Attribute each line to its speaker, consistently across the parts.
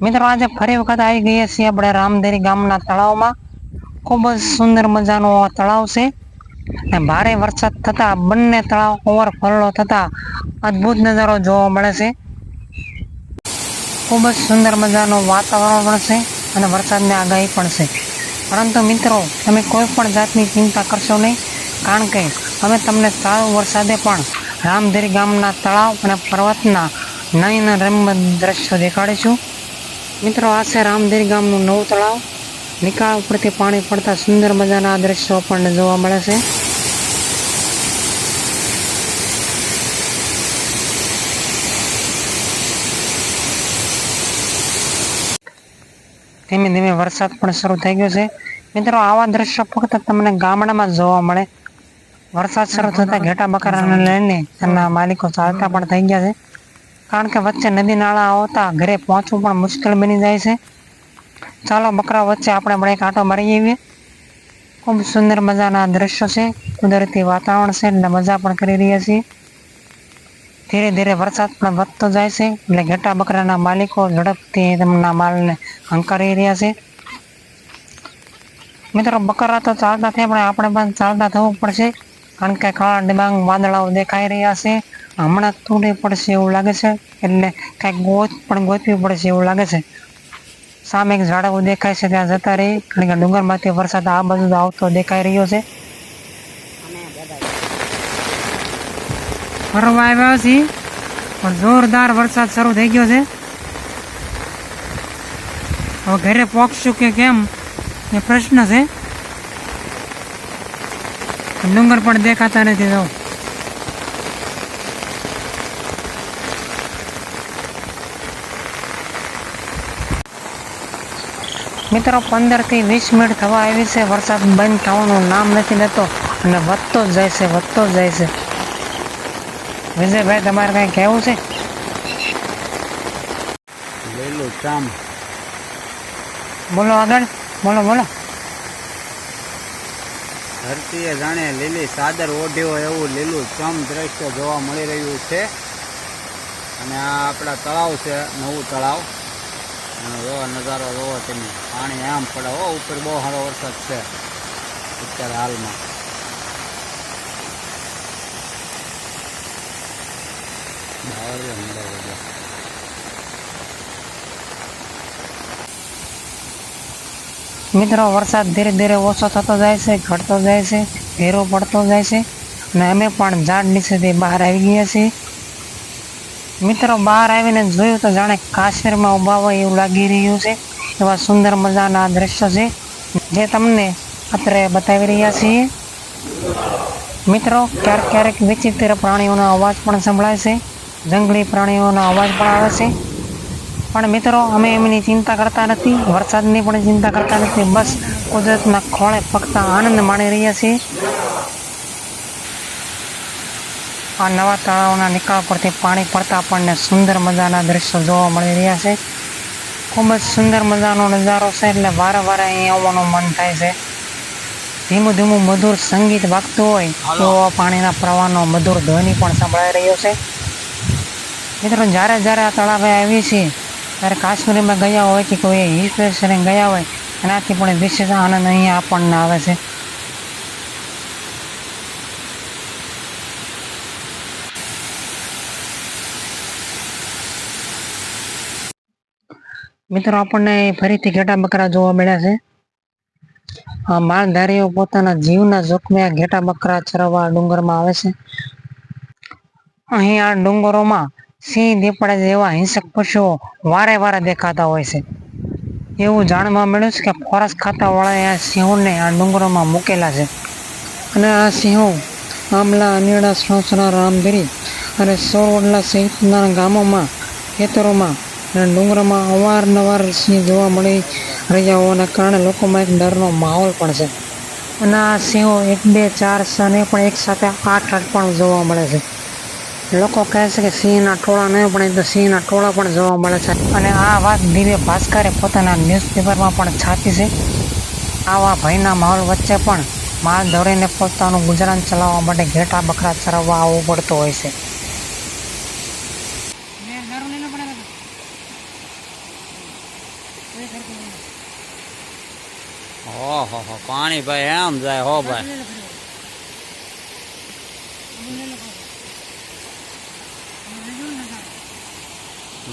Speaker 1: મિત્રો, આજે ફરી વખત આવી ગયા છીએ આપણે રામદેરી ગામના તળાવમાં. ખૂબ જ સુંદર મજાનો તળાવ છે. અને ભારે વરસાદ થતા, બંને તળાવ ઓવરફ્લો થતા અદ્ભુત નજારો જોવા મળે છે. ખૂબ જ સુંદર મજાનું વાતાવરણ પણ છે અને વરસાદની આગાહી પણ છે. પરંતુ મિત્રો, તમે કોઈ પણ જાતની ચિંતા કરશો નહીં, કારણ કે અમે તમને ચાલુ વરસાદે પણ રામધેરી ગામના તળાવ અને પર્વતના નયન રમ્ય દ્રશ્યો દેખાડીશું. મિત્રો, આ છે રામધીર ગામનું નવું તળાવ. નિકાળ ઉપરથી પાણી પડતા સુંદર મજાના દ્રશ્યો આપણને જોવા મળે છે. ધીમે ધીમે વરસાદ પણ શરૂ થઈ ગયો છે. મિત્રો, આવા દ્રશ્યો ફક્ત તમને ગામડામાં જોવા મળે. વરસાદ શરૂ થતા ઘેટા બકરાને લઈને તેના માલિકો ચાલતા પણ થઈ ગયા છે. કારણ કે વચ્ચે નદી નાળા આવતા ઘરે પહોંચવું પણ મુશ્કેલ બની જાય છે. ચાલો બકરા વચ્ચે આપણે પણ એક આંટો મારી આવીએ. ખૂબ સુંદર મજાના દ્રશ્યો છે. કુદરતી વાતાવરણ છે એટલે મજા પણ કરી રહ્યા છીએ. ધીરે ધીરે વરસાદ પણ વધતો જાય છે એટલે ઘેટા બકરાના માલિકો ઝડપથી તેમના માલને હંકારી રહ્યા છે. મિત્રો, બકરા તો ચાલતા થાય પણ આપણે પણ ચાલતા થવું પડશે. કારણ કે કાળા ડિબાંગ વાદળાઓ દેખાઈ રહ્યા છે. હમણાં તૂટી પડશે એવું લાગે છે? એટલે કાંઈક ગોત પણ ગોતવી પડશે એવું લાગે છે. સામે એક ઝાડવું દેખાય છે, ત્યાં જતા રહી. કારણ કે ડુંગરમાંથી વરસાદ આ બાજુ આવતો દેખાઈ રહ્યો છે. ફરવા આવ્યા છીએ, પણ જોરદાર વરસાદ શરૂ થઈ ગયો છે. હવે ઘરે પહોંચશું કે કેમ? એ પ્રશ્ન છે. ડુંગર પણ દેખાતા નથી તો. મિત્રો પંદરથી વીસ મિનિટ થવા આવી છે. વરસાદ બંધ થવાનું નામ નથી લેતો. અને વધતો જ જાય છે વધતો જ જાય છે વિજયભાઈ તમારે કઈ કહેવું છે?
Speaker 2: લીલું
Speaker 1: બોલો આગળ. બોલો બોલો.
Speaker 2: ધરતીએ જાણે લીલી ચાદર ઓઢી હોય એવું લીલું ચમ દ્રશ્ય જોવા મળી રહ્યું છે. અને આ આપણા તળાવ છે નવું તળાવ. જોવો નજારો જોવો તમે. પાણી આમ પડે. હો, ઉપર બહુ સારો વરસાદ છે. અત્યારે હાલમાં.
Speaker 1: મિત્રો, વરસાદ ધીરે ધીરે ઓછો થતો જાય છે, ઘટતો જાય છે ઘેરો પડતો જાય છે, અને અમે પણ ઝાડ નીચેથી બહાર આવી ગયા છીએ. મિત્રો, બહાર આવીને જોયું તો જાણે કાશ્મીરમાં ઊભા હોય એવું લાગી રહ્યું છે. એવા સુંદર મજાના દ્રશ્યો છે. જે તમને અત્રે બતાવી રહ્યા છીએ. મિત્રો, ક્યારેક ક્યારેક વિચિત્ર પ્રાણીઓનો અવાજ પણ સંભળાય છે. જંગલી પ્રાણીઓનો અવાજ પણ આવે છે. પણ મિત્રો, અમે એમની ચિંતા કરતા નથી. વરસાદની પણ ચિંતા કરતા નથી. બસ કુદરતના ખોળે ફક્ત આનંદ માણી રહ્યા છીએ. આ નવા તળાવના નિકાળ પરથી પાણી પડતા આપણને સુંદર મજાના દ્રશ્યો જોવા મળી રહ્યા છે. ખૂબ જ સુંદર મજાનો નજારો છે એટલે વારે વારે અહીં આવવાનું મન થાય છે. ધીમું ધીમું મધુર સંગીત વાગતું હોય તો પાણીના પ્રવાહનો મધુર ધ્વનિ પણ સંભળાઈ રહ્યો છે. મિત્રો જ્યારે જ્યારે આ તળાવે આવીએ છીએ ત્યારે કાશ્મીરમાં ગયા હોય કે કોઈ હિલ સ્ટેશને ગયા હોય એનાથી પણ વિશેષ આનંદ અહીંયા આપણને આવે છે. મિત્રો, આપણને ફરીથી ઘેટા બકરા જોવા મળ્યા છે. માલધારીઓ પોતાના જીવના જોખમે આ ઘેટા બકરા ચરવવા ડુંગરમાં આવે છે. અહીં આ ડુંગરોમાં સિંહ, દીપડા જેવા હિંસક પશુઓ વારે વારે દેખાતા હોય છે. એવું જાણવા મળ્યું છે કે ફોરેસ્ટ ખાતાવાળાએ આ સિંહોને આ ડુંગરોમાં મૂકેલા છે. અને આ સિંહો આમલા અનીડા સણોસરા રામગીરી અને સોરવડલા સહિતના ગામોમાં, ખેતરોમાં અને ડુંગરોમાં અવારનવાર સિંહ જોવા મળી રહ્યા હોવાના કારણે લોકોમાં એક ડરનો માહોલ પણ છે. અને આ સિંહો એક, બે, ચાર સને પણ એક સાથે આઠ આઠ પણ જોવા મળે છે. લોકો કહે છે કે સિંહના ટોળા નહીં, પણ તો સિંહના ટોળા પણ જોવા મળે છે. અને આ વાત દિવ્ય ભાસ્કરે પોતાના ન્યૂઝપેપરમાં પણ છાપી છે. આવા ભયના માહોલ વચ્ચે પણ માલ દોડીને પોતાનું ગુજરાન ચલાવવા માટે ઘેટા બકરા ચરાવવા આવવું પડતું હોય છે.
Speaker 2: હો, પાણી ભાઈ એમ જાય, હો ભાઈ.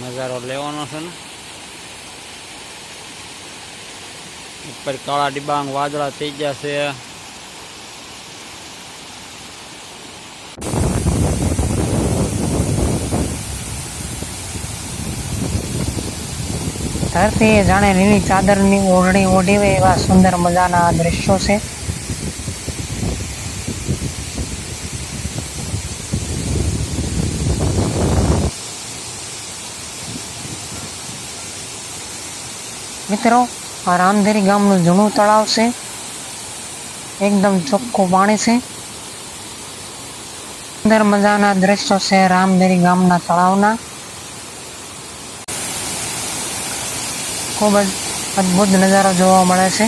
Speaker 2: નજારો લેવાનો છે ને. ઉપર કાળા ડિબાંગ વાદળા થઈ ગયા છે.
Speaker 1: ધરતી જાણે લીલી ચાદરની ઓઢણી ઓઢી હોય એવા સુંદર મજાના દ્રશ્યો છે. મિત્રો, આ રામધેરી ગામનું જૂનું તળાવ છે. એકદમ ચોખ્ખું પાણી છે. સુંદર મજાના દ્રશ્યો છે રામધેરી ગામના તળાવના. ખૂબ જ અદ્ભુત નજારો જોવા મળે છે.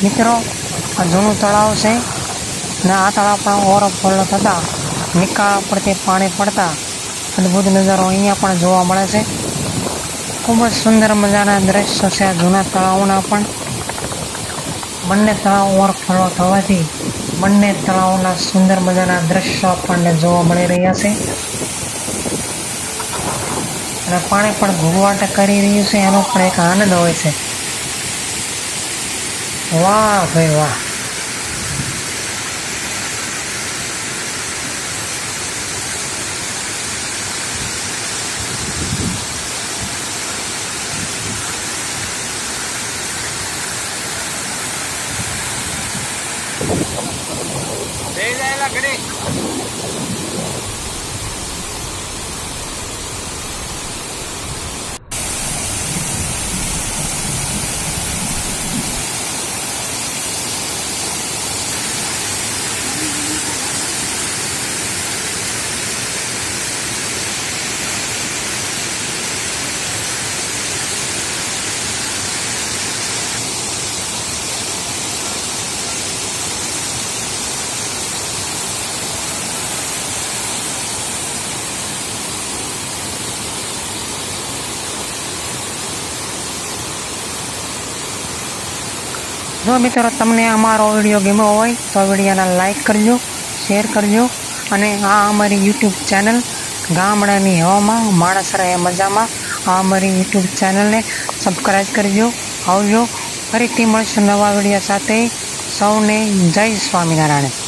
Speaker 1: મિત્રો, આ જૂનું તળાવ છે ને આ તળાવ પણ ઓવરફ્લો થતાં નિકાળ પરથી પાણી પડતા અદ્ભુત નજારો અહીંયા પણ જોવા મળે છે. ખૂબ જ સુંદર મજાના દ્રશ્યો છે આ જૂના તળાવના પણ. બંને તળાવ ઓવરફ્લો થવાથી બંને તળાવના સુંદર મજાના દ્રશ્યો આપણને જોવા મળી રહ્યા છે. અને પાણી પણ ઘૂંઘવાટ કરી રહ્યું છે, એનો પણ એક આનંદ હોય છે. વાહ ભાઈ વાહ. જો મિત્રો તમને અમારો વીડિયો ગમ્યો હોય, તો વિડીયોને લાઇક કરજો શેર કરજો, અને આ અમારી યુટ્યુબ ચેનલ ગામડાની હવામાં માણસ રહે મજામાં, આ અમારી યુટ્યુબ ચેનલને સબસ્ક્રાઈબ કરજો, આવજો. ફરીથી મળશું નવા વીડિયો સાથે. સૌને જય સ્વામિનારાયણ.